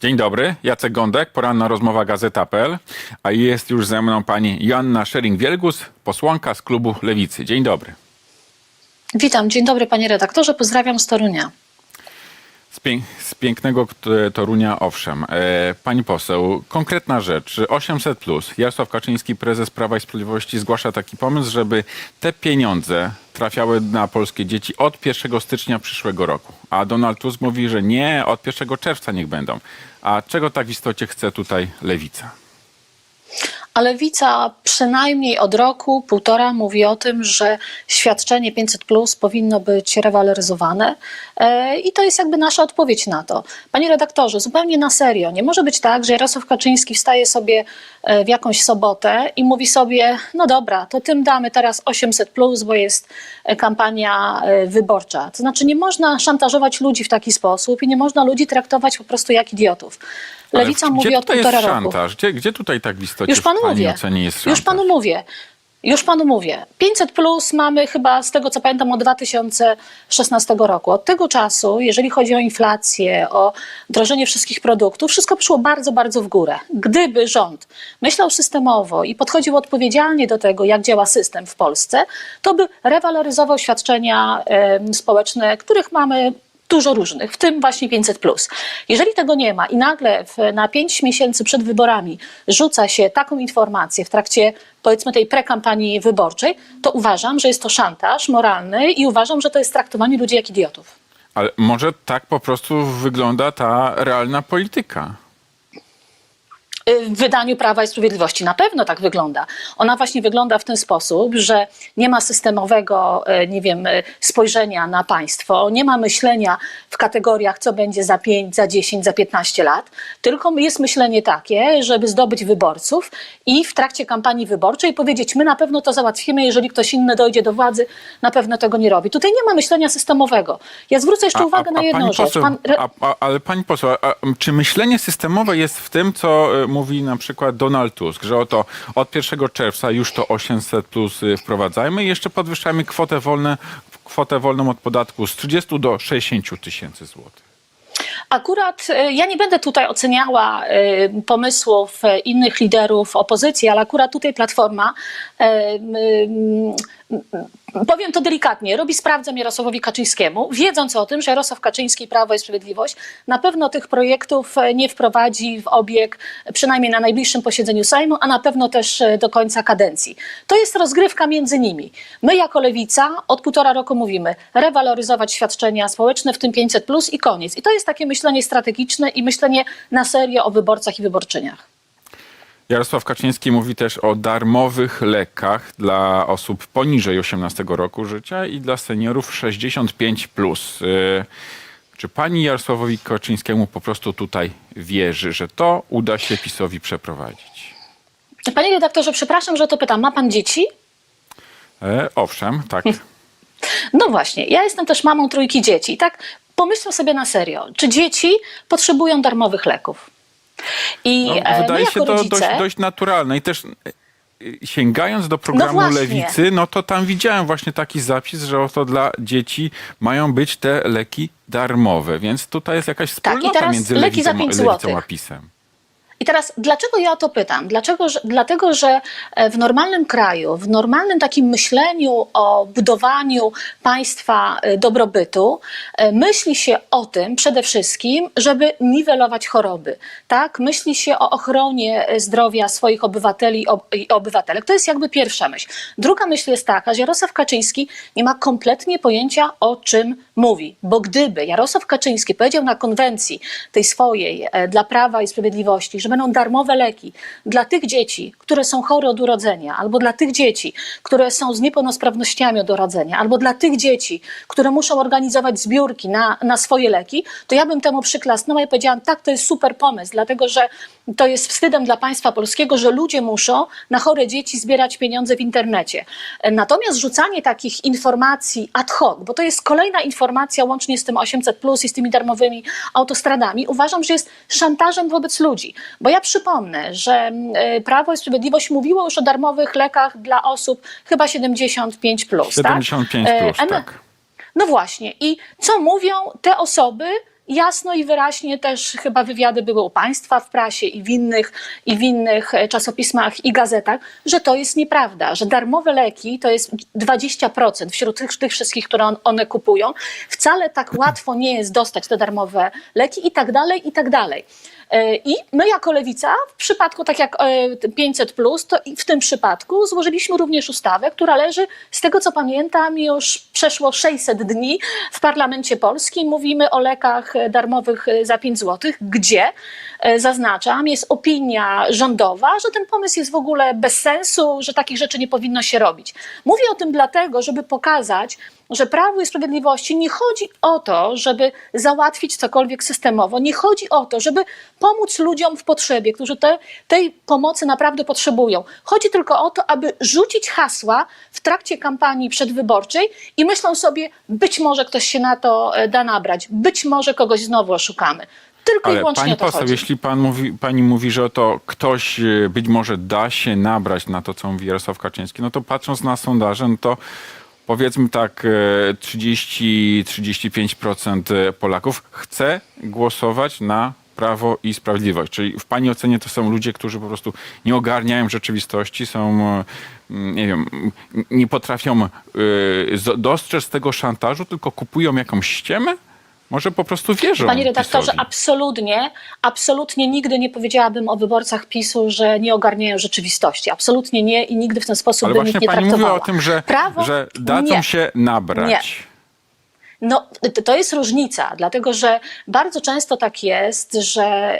Dzień dobry, Jacek Gądek, poranna rozmowa Gazeta.pl, a jest już ze mną pani Joanna Szering-Wielgus, posłanka z klubu Lewicy. Dzień dobry. Witam, dzień dobry panie redaktorze, pozdrawiam z Torunia. Z, pięk- z pięknego T- Torunia, owszem. E, pani poseł, konkretna rzecz. 800 plus. Jarosław Kaczyński, prezes Prawa i Sprawiedliwości, zgłasza taki pomysł, żeby te pieniądze trafiały na polskie dzieci od 1 stycznia przyszłego roku. A Donald Tusk mówi, że nie, od 1 czerwca niech będą. A czego tak w istocie chce tutaj lewica? A Lewica przynajmniej od roku, półtora mówi o tym, że świadczenie 500 plus powinno być rewaloryzowane e, i to jest jakby nasza odpowiedź na to. Panie redaktorze, zupełnie na serio, nie może być tak, że Jarosław Kaczyński wstaje sobie e, w jakąś sobotę i mówi sobie, no dobra, to tym damy teraz 800 plus, bo jest e, kampania wyborcza. To znaczy nie można szantażować ludzi w taki sposób i nie można ludzi traktować po prostu jak idiotów. Lewica gdzie mówi od tutaj półtora jest roku. szantaż? Gdzie, gdzie tutaj tak w istocie Już panu w pani mówię. ocenie jest szantaż? Już panu mówię. Już panu mówię. 500 plus mamy chyba z tego co pamiętam od 2016 roku. Od tego czasu, jeżeli chodzi o inflację, o drożenie wszystkich produktów, wszystko poszło bardzo, bardzo w górę. Gdyby rząd myślał systemowo i podchodził odpowiedzialnie do tego, jak działa system w Polsce, to by rewaloryzował świadczenia em, społeczne, których mamy dużo różnych, w tym właśnie 500. Jeżeli tego nie ma i nagle w, na 5 miesięcy przed wyborami rzuca się taką informację w trakcie powiedzmy tej prekampanii wyborczej, to uważam, że jest to szantaż moralny i uważam, że to jest traktowanie ludzi jak idiotów. Ale może tak po prostu wygląda ta realna polityka. W wydaniu Prawa i Sprawiedliwości. Na pewno tak wygląda. Ona właśnie wygląda w ten sposób, że nie ma systemowego, e, nie wiem, e, spojrzenia na państwo, nie ma myślenia w kategoriach, co będzie za 5, za 10, za 15 lat, tylko jest myślenie takie, żeby zdobyć wyborców i w trakcie kampanii wyborczej powiedzieć, my na pewno to załatwimy, jeżeli ktoś inny dojdzie do władzy, na pewno tego nie robi. Tutaj nie ma myślenia systemowego. Ja zwrócę jeszcze uwagę na jedną rzecz. Poseł, Pan a, a, ale pani poseł, a, a, czy myślenie systemowe jest w tym, co y, mówi na przykład Donald Tusk, że oto od 1 czerwca już to 800 plus y, wprowadzajmy i jeszcze podwyższamy kwotę, wolne, kwotę wolną od podatku z 30 do 60 tysięcy złotych? Akurat e, ja nie będę tutaj oceniała e, pomysłów innych liderów opozycji, ale akurat tutaj Platforma, powiem to delikatnie, robi sprawdzam Jarosławowi Kaczyńskiemu, wiedząc o tym, że Jarosław Kaczyński i Prawo i Sprawiedliwość na pewno tych projektów e, nie wprowadzi w obieg, przynajmniej na najbliższym posiedzeniu Sejmu, a na pewno też e, do końca kadencji. To jest rozgrywka między nimi. My jako Lewica od półtora roku mówimy rewaloryzować świadczenia społeczne, w tym 500 plus i koniec. I to jest takie myślenie strategiczne i myślenie na serio o wyborcach i wyborczyniach. Jarosław Kaczyński mówi też o darmowych lekach dla osób poniżej 18 roku życia i dla seniorów 65+. Plus. Y, Czy pani Jarosławowi Kaczyńskiemu po prostu tutaj wierzy, że to uda się PiSowi przeprowadzić? Panie redaktorze, przepraszam, że to pytam. Ma pan dzieci? E, owszem, tak. No właśnie, ja jestem też mamą trójki dzieci. Tak pomyślmy sobie na serio, czy dzieci potrzebują darmowych leków? I No, e, my wydaje się to rodzice, dość, dość naturalne. I też y, sięgając do programu właśnie. Lewicy, no to tam widziałem właśnie taki zapis, że oto dla dzieci mają być te leki darmowe. Więc tutaj jest jakaś Tak, i wspólnota teraz między leki za lewicą, pięć lewicą a. PiSem. Teraz, dlaczego ja o to pytam? Dlaczego, że, dlatego, że e, w normalnym kraju, w normalnym takim myśleniu o budowaniu państwa e, dobrobytu, e, myśli się o tym przede wszystkim, żeby niwelować choroby. Tak? Myśli się o ochronie zdrowia swoich obywateli i ob- i obywatelek. To jest jakby pierwsza myśl. Druga myśl jest taka, że Jarosław Kaczyński nie ma kompletnie pojęcia, o czym mówi. Bo gdyby Jarosław Kaczyński powiedział na konwencji tej swojej dla Prawa i Sprawiedliwości, że będą darmowe leki dla tych dzieci, które są chore od urodzenia, albo dla tych dzieci, które są z niepełnosprawnościami od urodzenia, albo dla tych dzieci, które muszą organizować zbiórki na, na swoje leki, to ja bym temu przyklasnęła i powiedziałam, tak, to jest super pomysł, dlatego że to jest wstydem dla państwa polskiego, że ludzie muszą na chore dzieci zbierać pieniądze w internecie. Natomiast rzucanie takich informacji ad hoc, bo to jest kolejna informacja łącznie z tym 800 plus i z tymi darmowymi autostradami, uważam, że jest szantażem wobec ludzi. Bo ja przypomnę, że e, Prawo i Sprawiedliwość mówiło już o darmowych lekach dla osób chyba 75 plus. 75 tak? plus, E, em- tak. no właśnie. I co mówią te osoby, jasno i wyraźnie też chyba wywiady były u państwa w prasie i w innych, i w innych e, czasopismach i gazetach, że to jest nieprawda, że darmowe leki to jest 20% wśród tych, tych wszystkich, które on, one kupują. Wcale tak łatwo nie jest dostać te darmowe leki i tak dalej, i tak dalej. E, I my jako lewica, w przypadku tak jak e, 500, to i w tym przypadku złożyliśmy również ustawę, która leży, z tego co pamiętam, już przeszło 600 dni w parlamencie polskim. Mówimy o lekach e, darmowych e, za 5 zł, gdzie e, zaznaczam, jest opinia rządowa, że ten pomysł jest w ogóle bez sensu, że takich rzeczy nie powinno się robić. Mówię o tym dlatego, żeby pokazać, że Prawu i Sprawiedliwości nie chodzi o to, żeby załatwić cokolwiek systemowo, nie chodzi o to, żeby pomóc ludziom w potrzebie, którzy te, tej pomocy naprawdę potrzebują. Chodzi tylko o to, aby rzucić hasła w trakcie kampanii przedwyborczej i myślą sobie, być może ktoś się na to e, da nabrać, być może kogoś znowu oszukamy. Tylko i Ale wyłącznie pani o to poseł, chodzi. jeśli pan mówi, pani mówi, że to ktoś e, być może da się nabrać na to, co mówi Jarosław Kaczyński, no to patrząc na sondaże, no to powiedzmy tak e, 30-35% Polaków chce głosować na Prawo i Sprawiedliwość. Czyli w pani ocenie to są ludzie, którzy po prostu nie ogarniają rzeczywistości, są, e, nie wiem, nie potrafią e, dostrzec tego szantażu, tylko kupują jakąś ściemę? Może po prostu wierzą Panie redaktorze, PiS-owi? absolutnie, absolutnie nigdy nie powiedziałabym o wyborcach PiSu, że nie ogarniają rzeczywistości. Absolutnie nie i nigdy w ten sposób Ale bym właśnie ich nie pani traktowała. mówiła o tym, że, Prawo? że dadzą nie. się nabrać. Nie. No, to- jest różnica, dlatego że bardzo często tak jest, że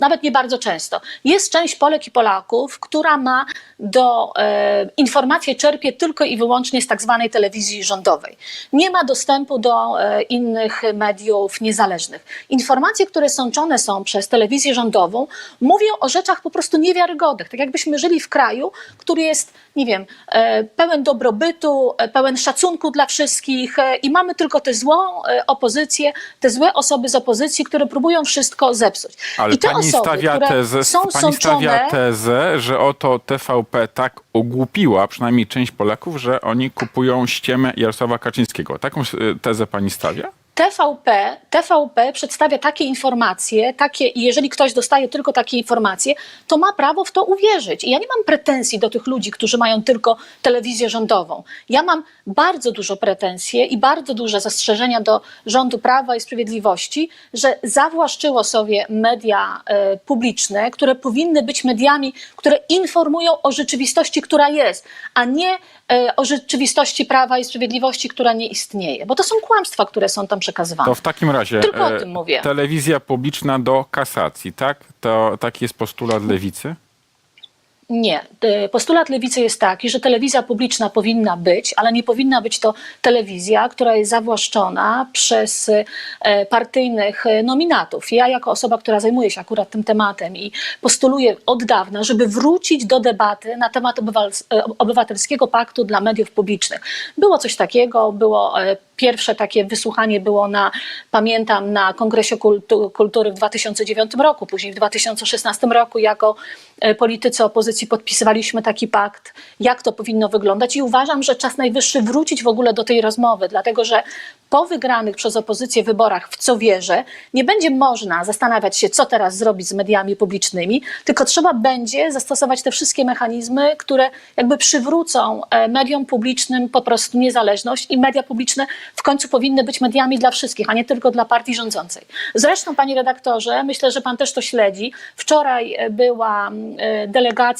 nawet nie bardzo często. Jest część Polek i Polaków, która ma do e, informacji czerpie tylko i wyłącznie z tak zwanej telewizji rządowej. Nie ma dostępu do e, innych mediów niezależnych. Informacje, które sączone są przez telewizję rządową, mówią o rzeczach po prostu niewiarygodnych. Tak jakbyśmy żyli w kraju, który jest, nie wiem, e, pełen dobrobytu, pełen szacunku dla wszystkich i mamy tylko tę złą e, opozycję, te złe osoby z opozycji, które próbują wszystko zepsuć. Ale I te pani osoby, stawia tezę, są pani sączone... stawia tezę, że oto TVP tak ogłupiła przynajmniej część Polaków, że oni kupują ściemę Jarosława Kaczyńskiego. Taką e, tezę pani stawia? TVP, TVP przedstawia takie informacje, takie, i jeżeli ktoś dostaje tylko takie informacje, to ma prawo w to uwierzyć. I ja nie mam pretensji do tych ludzi, którzy mają tylko telewizję rządową. Ja mam bardzo dużo pretensje i bardzo duże zastrzeżenia do rządu Prawa i Sprawiedliwości, że zawłaszczyło sobie media e, publiczne, które powinny być mediami, które informują o rzeczywistości, która jest, a nie e, o rzeczywistości Prawa i Sprawiedliwości, która nie istnieje. Bo to są kłamstwa, które są tam przekazywane. To w takim razie Tylko o e, tym mówię. telewizja publiczna do kasacji, tak? To taki jest postulat lewicy? Nie. Postulat lewicy jest taki, że telewizja publiczna powinna być, ale nie powinna być to telewizja, która jest zawłaszczona przez e, partyjnych e, nominatów. Ja, jako osoba, która zajmuje się akurat tym tematem i postuluję od dawna, żeby wrócić do debaty na temat e, obywatelskiego paktu dla mediów publicznych. Było coś takiego, było Pierwsze takie wysłuchanie było na, pamiętam, na Kongresie Kultu- Kultury w 2009 roku, później w 2016 roku jako politycy opozycji podpisywaliśmy taki pakt, jak to powinno wyglądać i uważam, że czas najwyższy wrócić w ogóle do tej rozmowy, dlatego że po wygranych przez opozycję wyborach, w co wierzę, nie będzie można zastanawiać się, co teraz zrobić z mediami publicznymi, tylko trzeba będzie zastosować te wszystkie mechanizmy, które jakby przywrócą e, mediom publicznym po prostu niezależność i media publiczne w końcu powinny być mediami dla wszystkich, a nie tylko dla partii rządzącej. Zresztą, panie redaktorze, myślę, że pan też to śledzi. Wczoraj e, była e,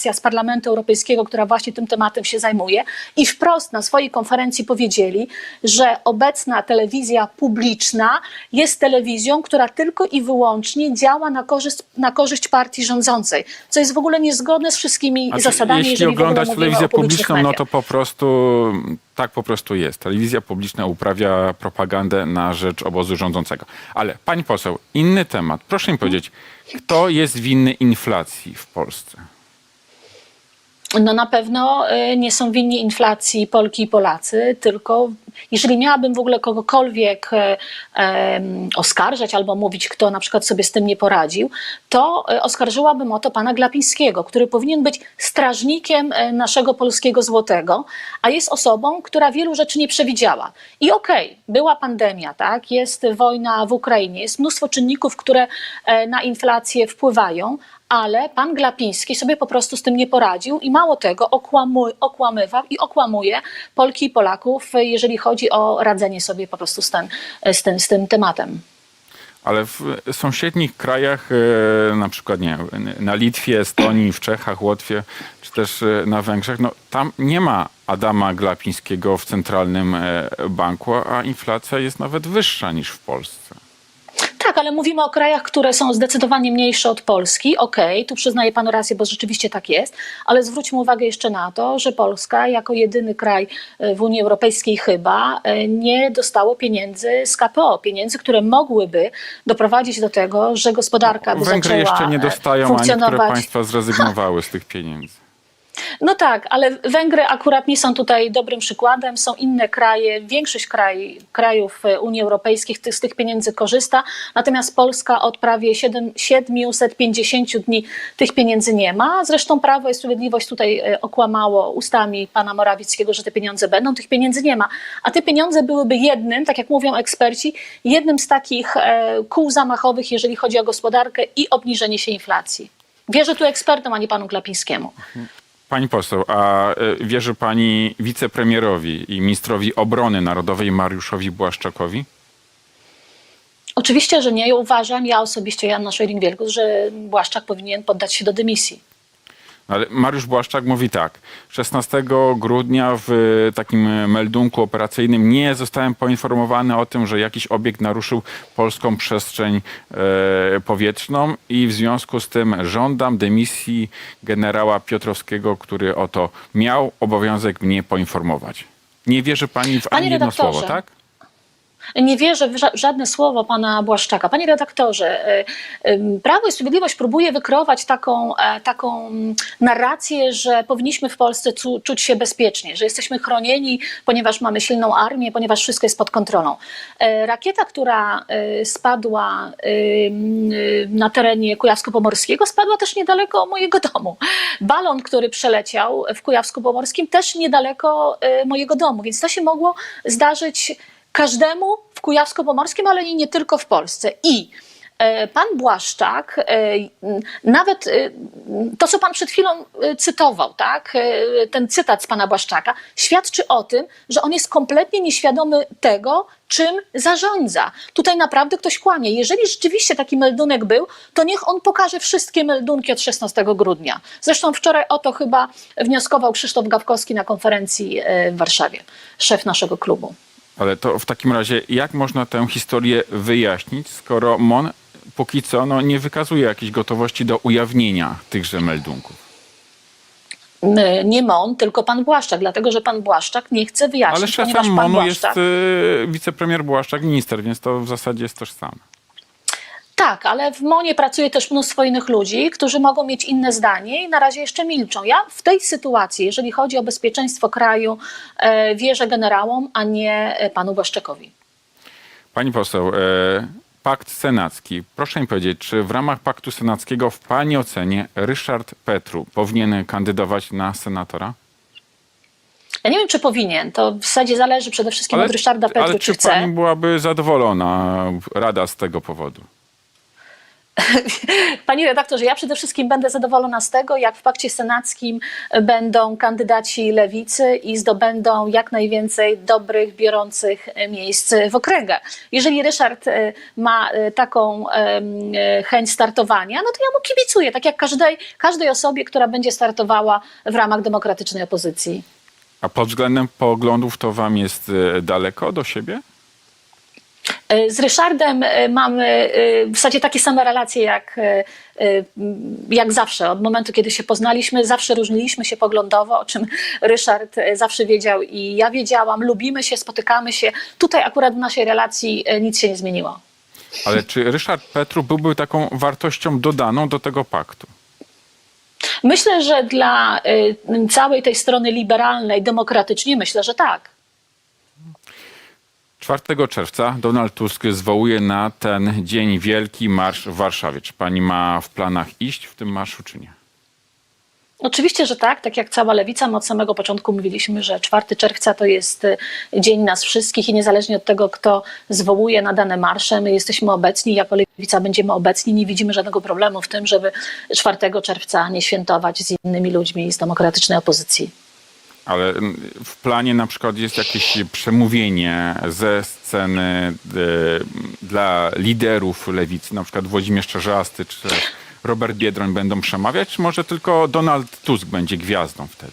delegacja z Parlamentu Europejskiego, która właśnie tym tematem się zajmuje i wprost na swojej konferencji powiedzieli, że obecna telewizja publiczna jest telewizją, która tylko i wyłącznie działa na korzyść, na korzyść partii rządzącej, co jest w ogóle niezgodne z wszystkimi Znaczy, zasadami, jeśli jeżeli oglądać telewizję publiczną, no to po prostu tak po prostu jest. Telewizja publiczna uprawia propagandę na rzecz obozu rządzącego. Ale pani poseł, inny temat. Proszę mi powiedzieć, kto jest winny inflacji w Polsce? No na pewno y, nie są winni inflacji Polki i Polacy, tylko jeżeli miałabym w ogóle kogokolwiek e, oskarżać albo mówić, kto na przykład sobie z tym nie poradził, to e, oskarżyłabym o to pana Glapińskiego, który powinien być strażnikiem e, naszego polskiego złotego, a jest osobą, która wielu rzeczy nie przewidziała. I okej, była pandemia, tak, jest wojna w Ukrainie, jest mnóstwo czynników, które na inflację wpływają, ale pan Glapiński sobie po prostu z tym nie poradził i mało tego okłamu, okłamywał i okłamuje Polki i Polaków, jeżeli chodzi o radzenie sobie po prostu z, ten, z, tym, z tym tematem. Ale w sąsiednich krajach, e, na przykład nie, na Litwie, Estonii, w Czechach, Łotwie, czy też e, na Węgrzech, no, tam nie ma Adama Glapińskiego w centralnym e, banku, a inflacja jest nawet wyższa niż w Polsce. Tak, ale mówimy o krajach, które są zdecydowanie mniejsze od Polski. Okej, tu przyznaję panu rację, bo rzeczywiście tak jest, ale zwróćmy uwagę jeszcze na to, że Polska jako jedyny kraj e, w Unii Europejskiej chyba e, nie dostało pieniędzy z KPO, pieniędzy, które mogłyby doprowadzić do tego, że gospodarka by Węgry zaczęła jeszcze nie e, dostają, a niektóre funkcjonować. państwa zrezygnowały z tych pieniędzy. No tak, ale Węgry akurat nie są tutaj dobrym przykładem. Są inne kraje, większość kraj, krajów e, Unii Europejskiej z tych pieniędzy korzysta, natomiast Polska od prawie 7, 750 dni tych pieniędzy nie ma. Zresztą Prawo i Sprawiedliwość tutaj e, okłamało ustami pana Morawieckiego, że te pieniądze będą, tych pieniędzy nie ma. A te pieniądze byłyby jednym, tak jak mówią eksperci, jednym z takich e, kół zamachowych, jeżeli chodzi o gospodarkę i obniżenie się inflacji. Wierzę tu ekspertom, a nie panu Glapińskiemu. Pani poseł, a e, wierzy pani wicepremierowi i ministrowi obrony narodowej Mariuszowi Błaszczakowi? Oczywiście, że nie. Uważam, ja osobiście, Joanna Szojring-Wielgus, że Błaszczak powinien poddać się do dymisji. Ale Mariusz Błaszczak mówi tak. 16 grudnia w takim meldunku operacyjnym nie zostałem poinformowany o tym, że jakiś obiekt naruszył polską przestrzeń e, powietrzną i w związku z tym żądam dymisji generała Piotrowskiego, który o to miał obowiązek mnie poinformować. Nie wierzy pani w Panie ani jedno słowo, tak? Nie wierzę w ża- żadne słowo pana Błaszczaka. Panie redaktorze, y, y, Prawo i Sprawiedliwość próbuje wykreować taką, e, taką narrację, że powinniśmy w Polsce czuć się bezpiecznie, że jesteśmy chronieni, ponieważ mamy silną armię, ponieważ wszystko jest pod kontrolą. E, Rakieta, która e, spadła y, y, na terenie Kujawsko-Pomorskiego, spadła też niedaleko mojego domu. Balon, który przeleciał w Kujawsko-Pomorskim, też niedaleko mojego domu, więc to się mogło zdarzyć każdemu w Kujawsko-Pomorskim, ale i nie tylko w Polsce. I e, Pan Błaszczak, e, nawet e, to, co pan przed chwilą cytował, tak, ten cytat z pana Błaszczaka, świadczy o tym, że on jest kompletnie nieświadomy tego, czym zarządza. Tutaj naprawdę ktoś kłamie. Jeżeli rzeczywiście taki meldunek był, to niech on pokaże wszystkie meldunki od 16 grudnia. Zresztą wczoraj o to chyba wnioskował Krzysztof Gawkowski na konferencji w Warszawie, szef naszego klubu. Ale to w takim razie jak można tę historię wyjaśnić, skoro MON póki co no, nie wykazuje jakiejś gotowości do ujawnienia tychże meldunków? Nie MON, tylko pan Błaszczak, dlatego że pan Błaszczak nie chce wyjaśnić, Ale szefem ponieważ pan MONU jest Błaszczak... y, wicepremier Błaszczak, minister, więc to w zasadzie jest tożsame. Tak, ale w MONie pracuje też mnóstwo innych ludzi, którzy mogą mieć inne zdanie i na razie jeszcze milczą. Ja w tej sytuacji, jeżeli chodzi o bezpieczeństwo kraju, e, wierzę generałom, a nie e, panu Błaszczakowi. Pani poseł, e, pakt senacki. Proszę mi powiedzieć, czy w ramach paktu senackiego w pani ocenie Ryszard Petru powinien kandydować na senatora? Ja nie wiem, czy powinien. To w zasadzie zależy przede wszystkim od Ryszarda Petru, ale czy czy chce. pani byłaby zadowolona, Rada, z tego powodu? Panie redaktorze, ja przede wszystkim będę zadowolona z tego, jak w pakcie senackim będą kandydaci lewicy i zdobędą jak najwięcej dobrych, biorących miejsc w okręgach. Jeżeli Ryszard e, ma e, taką e, chęć startowania, no to ja mu kibicuję, tak jak każdej, każdej osobie, która będzie startowała w ramach demokratycznej opozycji. A pod względem poglądów to wam jest daleko do siebie? E, Z Ryszardem e, mamy e, w zasadzie takie same relacje jak, jak zawsze. Od momentu, kiedy się poznaliśmy, zawsze różniliśmy się poglądowo, o czym Ryszard zawsze wiedział i ja wiedziałam. Lubimy się, spotykamy się. Tutaj akurat w naszej relacji nic się nie zmieniło. Ale czy Ryszard Petru byłby taką wartością dodaną do tego paktu? Myślę, że dla całej tej strony liberalnej, demokratycznie, myślę, że tak. 4 czerwca Donald Tusk zwołuje na ten dzień wielki marsz w Warszawie. Czy pani ma w planach iść w tym marszu, czy nie? Oczywiście, że tak. Tak jak cała lewica, my od samego początku mówiliśmy, że 4 czerwca to jest y, dzień nas wszystkich i niezależnie od tego, kto zwołuje na dane marsze, my jesteśmy obecni. Jako lewica będziemy obecni. Nie widzimy żadnego problemu w tym, żeby 4 czerwca nie świętować z innymi ludźmi z demokratycznej opozycji. Ale mm, w planie na przykład jest jakieś przemówienie ze sceny e, dla liderów lewicy, na przykład Włodzimierz Czarzasty czy Robert Biedroń będą przemawiać, czy może tylko Donald Tusk będzie gwiazdą wtedy?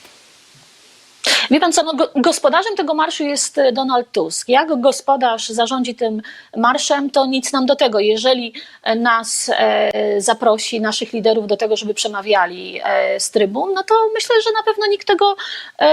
Wie pan co, no, go- gospodarzem tego marszu jest e, Donald Tusk. Jak gospodarz zarządzi tym marszem, to nic nam do tego. Jeżeli e, nas e, zaprosi, naszych liderów do tego, żeby przemawiali e, z trybun, no to myślę, że na pewno nikt tego e,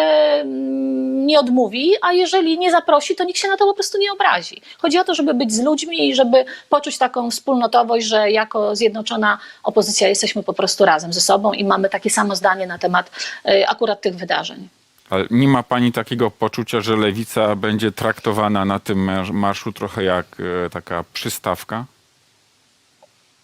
mm, nie odmówi, a jeżeli nie zaprosi, to nikt się na to po prostu nie obrazi. Chodzi o to, żeby być z ludźmi i żeby poczuć taką wspólnotowość, że jako zjednoczona opozycja jesteśmy po prostu razem ze sobą i mamy takie samo zdanie na temat e, akurat tych wydarzeń. Ale nie ma pani takiego poczucia, że lewica będzie traktowana na tym mar- marszu trochę jak e, taka przystawka?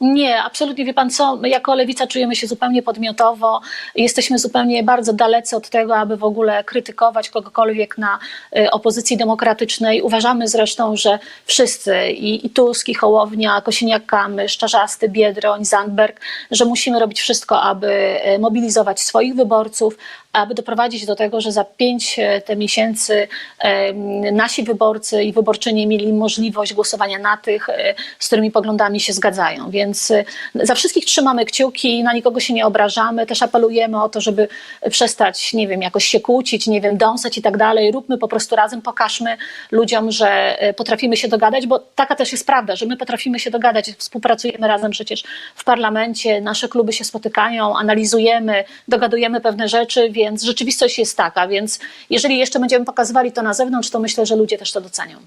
Nie, absolutnie. Wie pan co, my jako lewica czujemy się zupełnie podmiotowo. Jesteśmy zupełnie bardzo dalecy od tego, aby w ogóle krytykować kogokolwiek na y, opozycji demokratycznej. Uważamy zresztą, że wszyscy, i, i Tusk, i Hołownia, Kosiniak-Kamysz, Czarzasty, Biedroń, Zandberg, że musimy robić wszystko, aby y, mobilizować swoich wyborców, aby doprowadzić do tego, że za pięć e, te miesięcy em, nasi wyborcy i wyborczynie mieli możliwość głosowania na tych, e, z którymi poglądami się zgadzają. Więc e, za wszystkich trzymamy kciuki, na nikogo się nie obrażamy, też apelujemy o to, żeby przestać, nie wiem, jakoś się kłócić, nie wiem, dąsać i tak dalej. Róbmy po prostu razem, pokażmy ludziom, że e, potrafimy się dogadać, bo taka też jest prawda, że my potrafimy się dogadać, współpracujemy razem przecież w parlamencie, nasze kluby się spotykają, analizujemy, dogadujemy pewne rzeczy, więc rzeczywistość jest taka, więc jeżeli jeszcze będziemy pokazywali to na zewnątrz, to myślę, że ludzie też to docenią.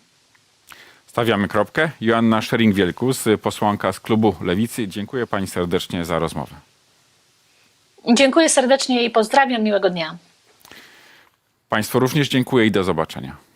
Stawiamy kropkę. Joanna Szering-Wielkus, posłanka z klubu Lewicy. Dziękuję pani serdecznie za rozmowę. Dziękuję serdecznie i pozdrawiam, miłego dnia. Państwu również dziękuję i do zobaczenia.